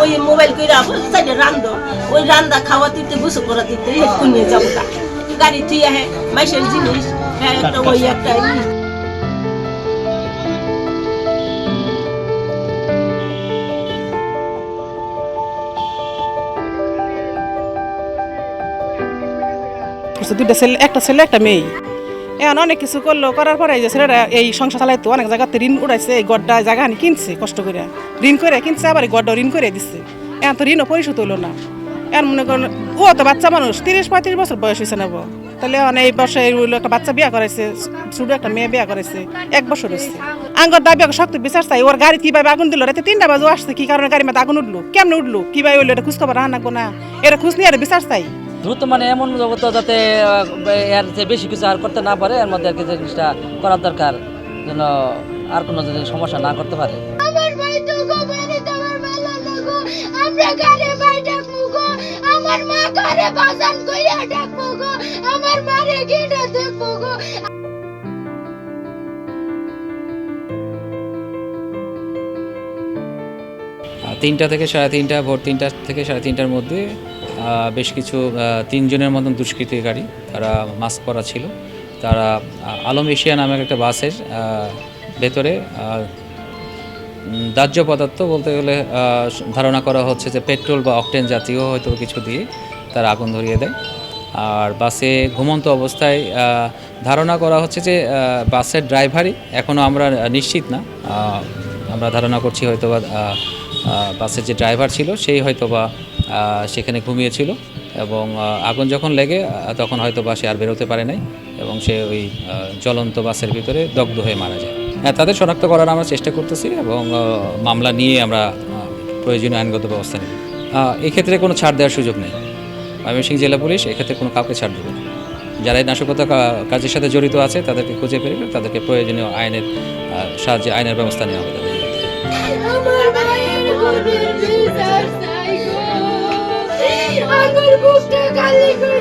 ওই মোবাইল কইরা বলছে রান্ধ। ওই রান্দা খাওয়া দিতে গোসল করা দিতে হেড নিয়ে যাব গাড়ি তুই হ্যাঁ মাইশের জিনিস। হ্যাঁ একটা ওই একটা করছে, দুইটা ছেলে, একটা ছেলে, একটা মেয়ে। এখন অনেক কিছু করল, করার পরে এই যে ছেলেরা এই সংসার চালাইতো, অনেক জায়গাতে ঋণ উড়াইছে, এই গড্ডা জায়গা হানি কিনছে, কষ্ট করে। ঋণ করে কিনছে, আবার এই গড্ডা ঋণ করে দিচ্ছে এখন তো ঋণও পরিশোধ হলো না। এখন মনে করেন, ও তো বাচ্চা মানুষ, তিরিশ পঁয়ত্রিশ বছর বয়স হয়েছে নেব তাহলে এখন এই হইল একটা বাচ্চা বিয়া করেছে ছোট একটা মেয়ে বিয়া করেছে এক বছর হয়েছে। আঙ্গর দাবি শক্ত, বিচার চাই, ওর গাড়ি কীভাবে আগুন দিল? রাতে তিনটা বাজে আসছে, কি কারণে গাড়ি মধ্যে আগুন উঠল? কেমনে উঠল? কীভাবে হইল? এটা খোঁজ খবর রাখা না। এটা খোঁজ নিয়ে আর বিচার চাই। দ্রুত মানে এমন জগত যাতে এর যে বেশি কিছু আর করতে না পারে এর মধ্যে আর কি জিনিসটা করার দরকার যেন আর কোনো যদি সমস্যা না করতে পারে। আমার মা ঘরে বাজান ডাকবো গো। আমার মারে গিয়ে দেখব গো। তিনটা থেকে সাড়ে তিনটা ভোর তিনটা থেকে সাড়ে তিনটার মধ্যে বেশ কিছু তিনজনের মতন দুষ্কৃতিকারী তারা মাস্ক পরা ছিল। তারা আলম এশিয়া নামের একটা বাসের ভেতরে দাহ্য পদার্থ বলতে গেলে ধারণা করা হচ্ছে যে পেট্রোল বা অকটেন জাতীয় হয়তো কিছু দিয়ে তারা আগুন ধরিয়ে দেয়। আর বাসে ঘুমন্ত অবস্থায় ধারণা করা হচ্ছে যে বাসের ড্রাইভারই এখনও আমরা নিশ্চিত না। আমরা ধারণা করছি হয়তো বা বাসের যে ড্রাইভার ছিল সেই হয়তো বা সেখানে ঘুমিয়েছিল এবং আগুন যখন লেগে তখন হয়তো বা সে আর বেরোতে পারে নাই এবং সে ওই জ্বলন্ত বাসের ভিতরে দগ্ধ হয়ে মারা যায়। হ্যাঁ তাদের শনাক্ত করার আমরা চেষ্টা করতেছি এবং মামলা নিয়ে আমরা প্রয়োজনীয় আইনগত ব্যবস্থা নিই এক্ষেত্রে কোনো ছাড় দেওয়ার সুযোগ নেই। ময়মনসিংহ জেলা পুলিশ এক্ষেত্রে কোনো কাউকে ছাড় দেবে না। যারা এই নাশকতা কাজের সাথে জড়িত আছে তাদেরকে খুঁজে পেরে তাদেরকে প্রয়োজনীয় আইনের সাহায্যে আইনের ব্যবস্থা নেওয়া হবে তাদের। আমার ভাইয়ের গরিব বিচার চাই গো। আমার বুকটা খালি করে